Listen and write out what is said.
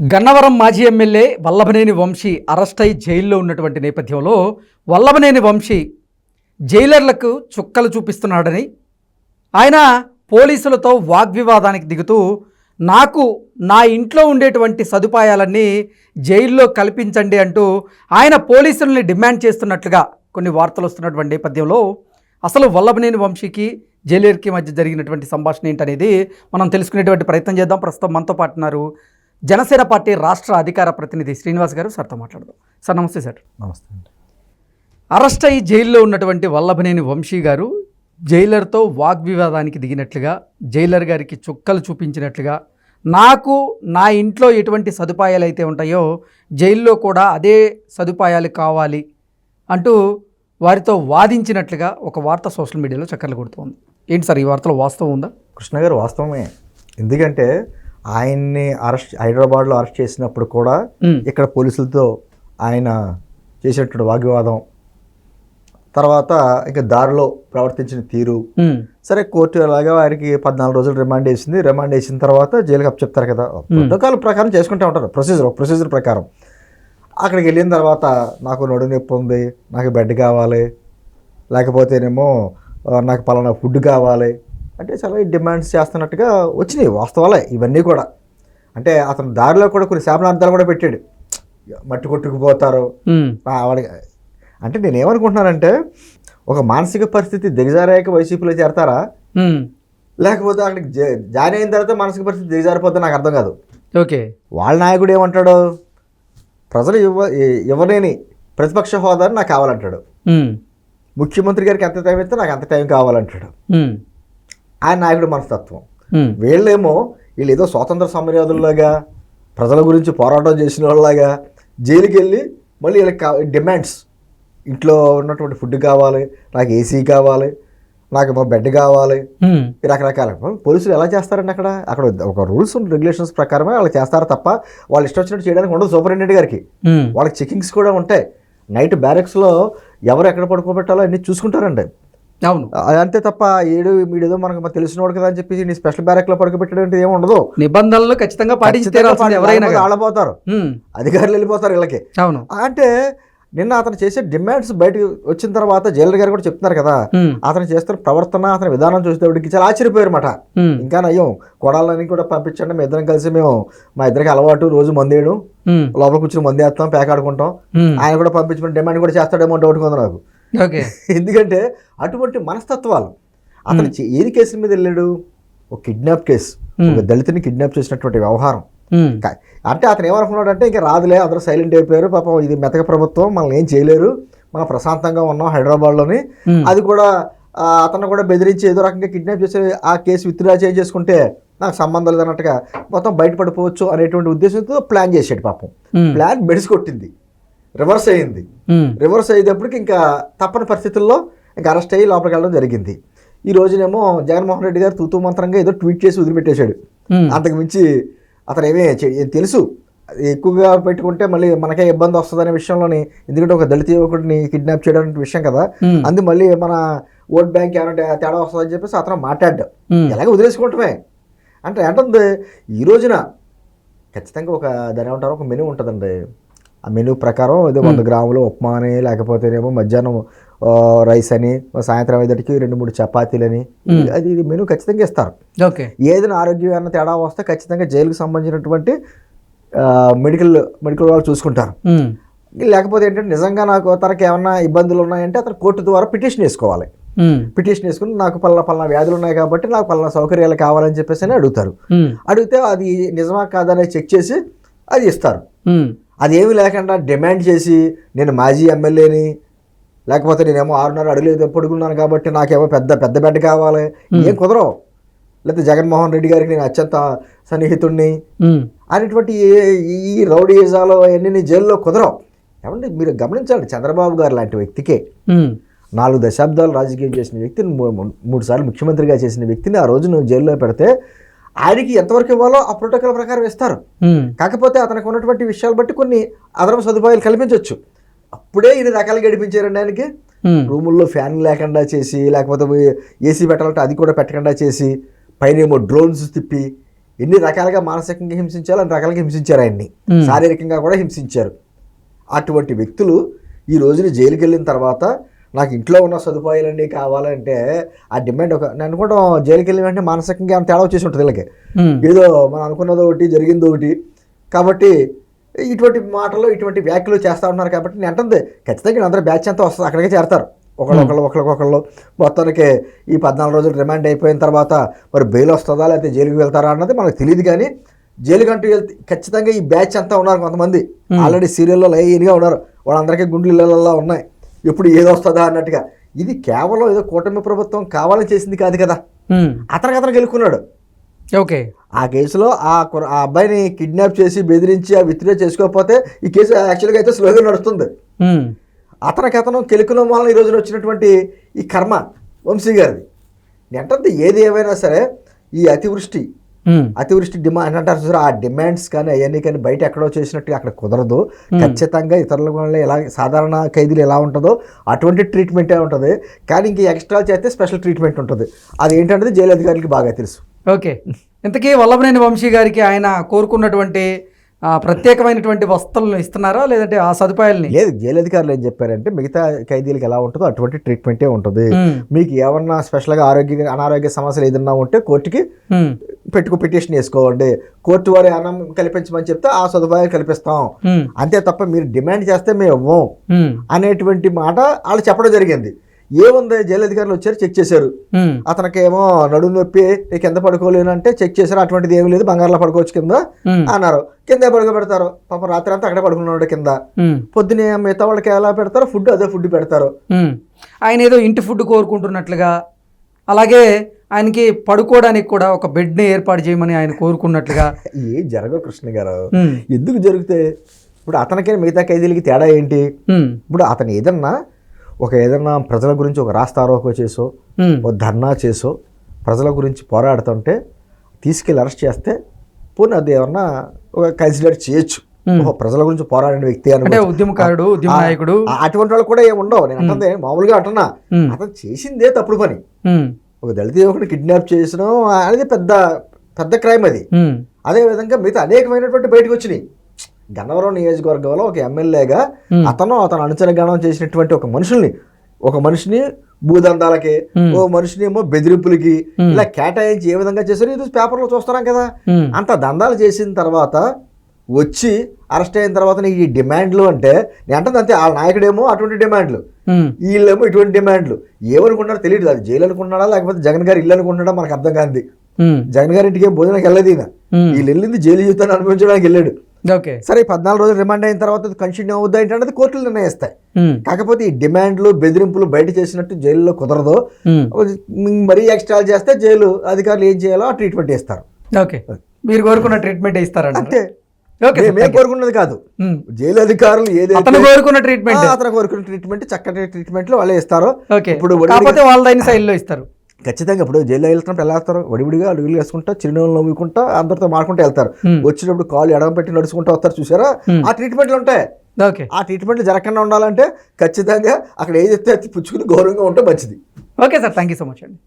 గన్నవరం మాజీ MLA Vallabhaneni Vamsi arrest అయి జైల్లో ఉన్నటువంటి నేపథ్యంలో వల్లభనేని వంశీ జైలర్లకు చుక్కలు చూపిస్తున్నాడని ఆయన పోలీసులతో వాగ్వివాదానికి దిగుతూ నాకు నా ఇంట్లో ఉండేటువంటి సదుపాయాలన్నీ జైల్లో కల్పించండి అంటూ ఆయన పోలీసుల్ని డిమాండ్ చేస్తున్నట్లుగా కొన్ని వార్తలు వస్తున్నటువంటి నేపథ్యంలో అసలు వల్లభనేని వంశీకి జైలర్కి మధ్య జరిగినటువంటి సంభాషణ ఏంటనేది మనం తెలుసుకునేటువంటి ప్రయత్నం చేద్దాం. ప్రస్తుతం మనతో పాటున్నారు జనసేన పార్టీ రాష్ట్ర అధికార ప్రతినిధి శ్రీనివాస్ గారు సార్తో మాట్లాడదాం. సార్ నమస్తే సార్. నమస్తే అండి. అరెస్ట్ అయ్యి జైల్లో ఉన్నటువంటి వల్లభనేని వంశీ గారు జైలర్తో వాగ్వివాదానికి దిగినట్లుగా జైలర్ గారికి చుక్కలు చూపించినట్లుగా నాకు నా ఇంట్లో ఎటువంటి సదుపాయాలు అయితే ఉంటాయో జైల్లో కూడా అదే సదుపాయాలు కావాలి అంటూ వారితో వాదించినట్లుగా ఒక వార్త సోషల్ మీడియాలో చక్కర్లు కొడుతోంది. ఏంటి సార్ ఈ వార్తలో వాస్తవం ఉందా? కృష్ణ గారు వాస్తవమే. ఎందుకంటే ఆయన్ని అరెస్ట్ హైదరాబాద్లో అరెస్ట్ చేసినప్పుడు కూడా ఇక్కడ పోలీసులతో ఆయన చేసినటువంటి వాగ్వివాదం. తర్వాత ఇంకా దారిలో ప్రవర్తించిన తీరు. సరే కోర్టు ఎలాగా వారికి పద్నాలుగు రోజులు రిమాండ్ వేసింది. రిమాండ్ వేసిన తర్వాత జైలుకి చెప్తారు కదా. ప్రోటోకాల్ ప్రకారం చేసుకుంటూ ఉంటారు. ప్రొసీజర్ ప్రొసీజర్ ప్రకారం. అక్కడికి వెళ్ళిన తర్వాత నాకు నడు నొప్పి ఉంది నాకు బెడ్ కావాలి లేకపోతేనేమో నాకు పలానా ఫుడ్ కావాలి అంటే చాలా డిమాండ్స్ చేస్తున్నట్టుగా వచ్చినాయి వాస్తవాలే ఇవన్నీ కూడా. అంటే అతను దారిలో కూడా కొన్ని శాపనార్థాలు కూడా పెట్టాడు. మట్టి కొట్టుకుపోతారు. వాళ్ళకి అంటే నేను ఏమనుకుంటున్నానంటే ఒక మానసిక పరిస్థితి దిగజారాక వైసీపీలో చేరతారా? లేకపోతే అక్కడికి జా- జాయిన్ అయిన తర్వాత మానసిక పరిస్థితి దిగజారిపోతే నాకు అర్థం కాదు. ఓకే. వాళ్ళ నాయకుడు ఏమంటాడు? ప్రజలు ఇవ్వ ఇవ్వలేని ప్రతిపక్ష హోదాని నాకు కావాలంటాడు. ముఖ్యమంత్రి గారికి ఎంత టైం ఇస్తే నాకు అంత టైం కావాలంటాడు. ఆయన నాయకుడు మనస్తత్వం. వీళ్ళేమో వీళ్ళు ఏదో స్వాతంత్ర సమరయోధుల్లాగా ప్రజల గురించి పోరాటం చేసిన వాళ్ళలాగా జైలుకి వెళ్ళి మళ్ళీ వీళ్ళకి డిమాండ్స్. ఇంట్లో ఉన్నటువంటి ఫుడ్ కావాలి నాకు ఏసీ కావాలి నాకు మా బెడ్ కావాలి. రకరకాల. పోలీసులు ఎలా చేస్తారండి అక్కడ? అక్కడ ఒక రూల్స్ అండ్ రెగ్యులేషన్స్ ప్రకారమే వాళ్ళు చేస్తారు తప్ప వాళ్ళు ఇష్టం వచ్చినట్టు చేయడానికి ఉండదు సూపరింటెండెంట్ గారికి. వాళ్ళకి చెకింగ్స్ కూడా ఉంటాయి. నైట్ బ్యారెక్స్లో ఎవరు ఎక్కడ పడుకోబెట్టాలో అన్నీ చూసుకుంటారండి. అవును. అంతే తప్ప ఏడు మీడేదో మనకు తెలిసినోడు కదా అని చెప్పేసి నీ స్పెషల్ బ్యారెక్లో పడుకోబెట్టడం అంటే ఏమి ఉండదు. నిబంధనలు ఖచ్చితంగా పాటించి ఖచ్చితంగా తీరాల్సింది ఎవరైనా. ఆడపోతారు అధికారులు వెళ్ళిపోతారు వీళ్ళకి. అవును. అంటే నిన్న అతను చేసే డిమాండ్స్ బయటకు వచ్చిన తర్వాత జైలర్ గారు కూడా చెప్తున్నారు కదా. అతను చేస్తున్న ప్రవర్తన అతని విధానం చూసేటప్పటికి చాలా ఆశ్చర్యపోయారు మాట ఇంకా నయ్యం కొడాలని కూడా పంపించండి మేము ఇద్దరం కలిసి మేము మా ఇద్దరికి అలవాటు రోజు మందేయడం లోపల కూర్చొని మంది వేస్తాం పేకాడుకుంటాం. ఆయన కూడా పంపించమని డిమాండ్ కూడా చేస్తాడేమో డౌట్ ఉంది నాకు. ఓకే. ఎందుకంటే అటువంటి మనస్తత్వాలు. అతను ఏది కేసుల మీద వెళ్ళాడు? ఒక కిడ్నాప్ కేసు. ఒక దళితుని కిడ్నాప్ చేసినటువంటి వ్యవహారం. అంటే అతను ఏమనుకున్నాడు అంటే ఇంకా రాదులే అందరూ సైలెంట్ అయిపోయారు పాపం ఇది మెతక ప్రభుత్వం మనల్ని ఏం చేయలేరు మనం ప్రశాంతంగా ఉన్నాం హైదరాబాద్లోని. అది కూడా అతను కూడా బెదిరించి ఏదో రకంగా కిడ్నాప్ చేసి ఆ కేసు విత్డ్రా చేంజ్ చేసుకుంటే నాకు సంబంధం లేదన్నట్టుగా మొత్తం బయటపడిపోవచ్చు అనేటువంటి ఉద్దేశంతో ప్లాన్ చేసాడు పాపం. ప్లాన్ బెడిసి కొట్టింది రివర్స్ అయ్యింది. రివర్స్ అయ్యేటప్పటికి ఇంకా తప్పని పరిస్థితుల్లో ఇంకా అరెస్ట్ అయ్యి లోపలికి వెళ్ళడం జరిగింది. ఈ రోజునేమో జగన్మోహన్ రెడ్డి గారు తూతూ మంత్రంగా ఏదో ట్వీట్ చేసి వదిలిపెట్టేశాడు. అంతకు మించి అతను ఏమీ తెలుసు. ఎక్కువగా పెట్టుకుంటే మళ్ళీ మనకే ఇబ్బంది వస్తుందనే విషయంలోని ఎందుకంటే ఒక దళిత యువకుడిని కిడ్నాప్ చేయడం అనే విషయం కదా. అందు మళ్ళీ మన ఓట్ బ్యాంక్ ఏమైనా తేడా వస్తుందని చెప్పేసి అతను మాట్లాడ్డాడు ఉమ్, ఎలాగ వదిలేసుకుంటమే. అంటే ఏంటుంది ఈ రోజున ఖచ్చితంగా ఒక దాని ఏమంటారు ఒక మెనూ ఉంటుందండి. ఆ మెనూ ప్రకారం ఏదో వంద గ్రాములు ఉప్మా అని లేకపోతేనేమో మధ్యాహ్నం రైస్ అని సాయంత్రం అయ్యేటికి రెండు మూడు చపాతీలని అది ఇది మెనూ ఖచ్చితంగా ఇస్తారు. ఓకే. ఏదైనా ఆరోగ్యమైన తేడా వస్తే ఖచ్చితంగా జైలుకు సంబంధించినటువంటి మెడికల్ మెడికల్ వాళ్ళు చూసుకుంటారు. లేకపోతే ఏంటంటే నిజంగా నాకు తనకి ఏమన్నా ఇబ్బందులు ఉన్నాయంటే అతను కోర్టు ద్వారా పిటిషన్ వేసుకోవాలి. పిటిషన్ వేసుకుని నాకు పలానా పలానా వ్యాధులు ఉన్నాయి కాబట్టి నాకు పలానా సౌకర్యాలు కావాలని చెప్పేసి అని అడుగుతారు. అడిగితే అది నిజమా కాదని చెక్ చేసి అది ఇస్తారు. అది ఏమి లేకుండా డిమాండ్ చేసి నేను మాజీ ఎమ్మెల్యేని లేకపోతే నేనేమో ఆరున్నర అడుగులు పొడుగున్నాను కాబట్టి నాకేమో పెద్ద పెద్ద బెడ్ కావాలి. ఏం కుదరవు. లేకపోతే జగన్మోహన్ రెడ్డి గారికి నేను అత్యంత సన్నిహితుడిని అనేటువంటి ఈ రౌడీజాలు అవన్నీ జైల్లో కుదరవు. ఏమంటే మీరు గమనించాలి చంద్రబాబు గారు లాంటి వ్యక్తికే నాలుగు దశాబ్దాలు రాజకీయం చేసిన వ్యక్తిని మూడు సార్లు ముఖ్యమంత్రిగా చేసిన వ్యక్తిని ఆ రోజు నువ్వు జైల్లో పెడితే ఆయనకి ఎంతవరకు ఇవ్వాలో ఆ ప్రోటోకాల్ ప్రకారం ఇస్తారు. కాకపోతే అతనికి ఉన్నటువంటి విషయాలు బట్టి కొన్ని అదనపు సదుపాయాలు కల్పించవచ్చు అప్పుడే ఇన్ని రకాలు గడిపించారండి ఆయనకి. రూముల్లో ఫ్యాన్ లేకుండా చేసి లేకపోతే ఏసీ పెట్టాలంటే అది కూడా పెట్టకుండా చేసి పైన ఏమో డ్రోన్స్ తిప్పి ఎన్ని రకాలుగా మానసికంగా హింసించాలో అన్ని రకాలుగా హింసించారు ఆయన్ని. శారీరకంగా కూడా హింసించారు. అటువంటి వ్యక్తులు ఈ రోజున జైలుకి వెళ్ళిన తర్వాత నాకు ఇంట్లో ఉన్న సదుపాయాలన్నీ కావాలంటే ఆ డిమాండ్ ఒక నేను అనుకుంటాం జైలుకి వెళ్ళిన వెంటనే మానసికంగా అంత తేడా వచ్చేసి ఉంటుంది వీళ్ళకి. ఏదో మనం అనుకున్నది ఒకటి జరిగింది ఒకటి. కాబట్టి ఇటువంటి మాటలు ఇటువంటి వ్యాఖ్యలు చేస్తూ ఉన్నారు కాబట్టి నేను అంటుంది ఖచ్చితంగా అందరూ బ్యాచ్ అంతా వస్తుంది అక్కడికే చేరతారు. ఒకళ్ళు ఒకళ్ళు ఒకళ్ళకొకళ్ళు మొత్తానికి ఈ పద్నాలుగు రోజులు రిమాండ్ అయిపోయిన తర్వాత మరి బెయిల్ వస్తుందా లేకపోతే జైలుకి వెళ్తారా అన్నది మనకు తెలియదు కానీ జైలుకి అంటూ వెళ్తే ఖచ్చితంగా ఈ బ్యాచ్ అంతా ఉన్నారు కొంతమంది. ఆల్రెడీ సీరియల్లో లైన్గా ఉన్నారు. వాళ్ళందరికీ గుండెలు ఇళ్ళల్లో ఉన్నాయి. ఎప్పుడు ఏది వస్తుందా అన్నట్టుగా. ఇది కేవలం ఏదో కూటమి ప్రభుత్వం కావాలని చేసింది కాదు కదా. అతనికి అతను గెలుక్కున్నాడు ఓకే. ఆ కేసులో ఆ ఆ అబ్బాయిని కిడ్నాప్ చేసి బెదిరించి ఆ విత్డ్రా చేసుకోకపోతే ఈ కేసు యాక్చువల్గా అయితే స్లోగా నడుస్తుంది. అతనికి అతను కెలుకుల వలన ఈ రోజున వచ్చినటువంటి ఈ కర్మ వంశీ గారిది. ఏంటంటే ఏది ఏమైనా సరే ఈ అతివృష్టి అతివృష్టి డిమాండ్ అంటారు చూసారా, ఆ డిమాండ్స్ కానీ అవన్నీ కానీ బయట ఎక్కడో చేసినట్టు అక్కడ కుదరదు. ఖచ్చితంగా ఇతరుల వల్ల ఎలా సాధారణ ఖైదీలు ఎలా ఉంటుందో అటువంటి ట్రీట్మెంటే ఉంటుంది. కానీ ఇంక ఎక్స్ట్రా చేస్తే స్పెషల్ ట్రీట్మెంట్ ఉంటుంది. అది ఏంటంటే జైలు అధికారులకి బాగా తెలుసు. ఓకే. ఇంతకీ వల్లభనేని వంశీ గారికి ఆయన కోరుకున్నటువంటి ప్రత్యేకమైనటువంటి వస్తువులను ఇస్తున్నారా లేదంటే ఆ సదుపాయాలని? లేదు జైలు అధికారులు ఏం చెప్పారంటే మిగతా ఖైదీలకు ఎలా ఉంటుందో అటువంటి ట్రీట్మెంటే ఉంటుంది. మీకు ఏమన్నా స్పెషల్గా ఆరోగ్య అనారోగ్య సమస్యలు ఏదన్నా ఉంటే కోర్టుకి పెట్టుకు పిటిషన్ వేసుకోండి. కోర్టు వారి అన్నం కల్పించమని చెప్తే ఆ సదుపాయాలు కల్పిస్తాం. అంతే తప్ప మీరు డిమాండ్ చేస్తే మేము ఇవ్వం అనేటువంటి మాట వాళ్ళు చెప్పడం జరిగింది. ఏముంది జైలు అధికారులు వచ్చారు చెక్ చేశారు. అతనికేమో నడుము నొప్పి "నేను కింద పడుకోలేను అంటే చెక్ చేశారు అటువంటిది ఏమీ లేదు బంగారులో పడుకోవచ్చు కింద అన్నారు. కింద పడుకోబెడతారు. పాపం రాత్రి అంతా అక్కడే పడుకున్నాడు కింద. పొద్దునే మిగతా వాళ్ళకి ఎలా పెడతారో ఫుడ్ అదే ఫుడ్ పెడతారు. ఆయన ఏదో ఇంటి ఫుడ్ కోరుకుంటున్నట్లుగా అలాగే ఆయనకి పడుకోవడానికి కూడా ఒక బెడ్ని ఏర్పాటు చేయమని ఆయన కోరుకున్నట్లుగా. ఏం జరగవు కృష్ణ గారు. ఎందుకు జరిగితే ఇప్పుడు అతనికి మిగతా ఖైదీలకి తేడా ఏంటి? ఇప్పుడు అతను ఏదన్నా ఒక ఏదన్నా ప్రజల గురించి ఒక రాస్తారోకో చేసో ఉమ్, ఒక ధర్నా చేసో ప్రజల గురించి పోరాడుతుంటే తీసుకెళ్ళి అరెస్ట్ చేస్తే పోనీ అది ఏమన్నా ఒక కన్సిడర్ చేయొచ్చు. ప్రజల గురించి పోరాడిన వ్యక్తి అంటే ఉద్యమకారుడు ఉద్యమ నాయకుడు అటువంటి వాళ్ళు కూడా ఏమి ఉండవు నేను అంటే మామూలుగా అంటున్నా. అతను చేసిందే తప్పుడు పని. ఒక దళిత యువకుని కిడ్నాప్ చేసిన అనేది పెద్ద పెద్ద క్రైమ్ అది. అదే విధంగా మిగతా అనేకమైనటువంటి బయటకు వచ్చినాయి. గన్నవరం నియోజకవర్గంలో ఒక ఎమ్మెల్యేగా. అతను అతను అనుచర గణం చేసినటువంటి ఒక మనుషుల్ని ఒక మనిషిని భూదందాలకి. ఓ మనిషిని ఏమో బెదిరింపులకి. ఇలా కేటాయించి ఏ విధంగా చేశారు ఇది పేపర్లో చూస్తున్నాం కదా. అంత దందాలు చేసిన తర్వాత వచ్చి అరెస్ట్ అయిన తర్వాత నీకు ఈ డిమాండ్లు అంటే నేను అంటుంది అంతే ఆ నాయకుడేమో అటువంటి డిమాండ్లు. వీళ్ళేమో ఇటువంటి డిమాండ్లు. ఏమనుకుంటున్నారో తెలియదు అది జైలు అనుకుంటున్నాడా లేకపోతే జగన్ గారు ఇల్లు అనుకుంటున్నాడా మనకు అర్థం కాదు జగన్ గారి ఇంటికి ఏం భోజనానికి వెళ్ళలేదు ఈయన. వీళ్ళు వెళ్ళింది జైలు జీవితాన్ని అనుభవించడానికి వెళ్ళాడు. ఓకే. సరే ఈ పద్నాలుగు రోజులు రిమాండ్ అయిన తర్వాత కంటిన్యూ అవుద్దా ఏంటంటే కోర్టులు నిర్ణయిస్తాయి. కాకపోతే ఈ డిమాండ్లు బెదిరింపులు బయట చేసినట్టు జైల్లో కుదరదు. మరీ ఎక్స్ట్రా చేస్తే జైలు అధికారులు ఏం చేయాలో ఆ ట్రీట్మెంట్ ఇస్తారు. ఓకే. మీరు కోరుకున్న ట్రీట్మెంట్ ఇస్తారంట అంతే. ఓకే మేము కోరుకున్నది కాదు. జైలు అధికారులు అతను కోరుకున్న ట్రీట్మెంట్ అతను కోరుకున్న ట్రీట్మెంట్ చక్కటి ట్రీట్మెంట్ వాళ్ళే ఇస్తారో. ఓకే. ఇప్పుడు కాకపోతే వాళ్ళదైన శైలిలో ఇస్తారు. ఖచ్చితంగా ఇప్పుడు జైల్లో వెళ్తున్నప్పుడు ఎలా వెళ్తారు వడివిడిగా అడుగులు వేసుకుంటా చిరునవ్వులు నవ్వుకుంటా అందరితో మాడుకుంటూ వెళ్తారు. వచ్చినప్పుడు కాళ్ళు ఎడమ పెట్టి నడుచుకుంటూ వస్తారు చూసారా. ఆ ట్రీట్మెంట్లు ఉంటాయి. ఓకే. ఆ ట్రీట్మెంట్లు జరగకుండా ఉండాలంటే ఖచ్చితంగా అక్కడ ఏదైతే పుచ్చుకుని గౌరవంగా ఉంటే మంచిది. Okay sir thank you so much అండి.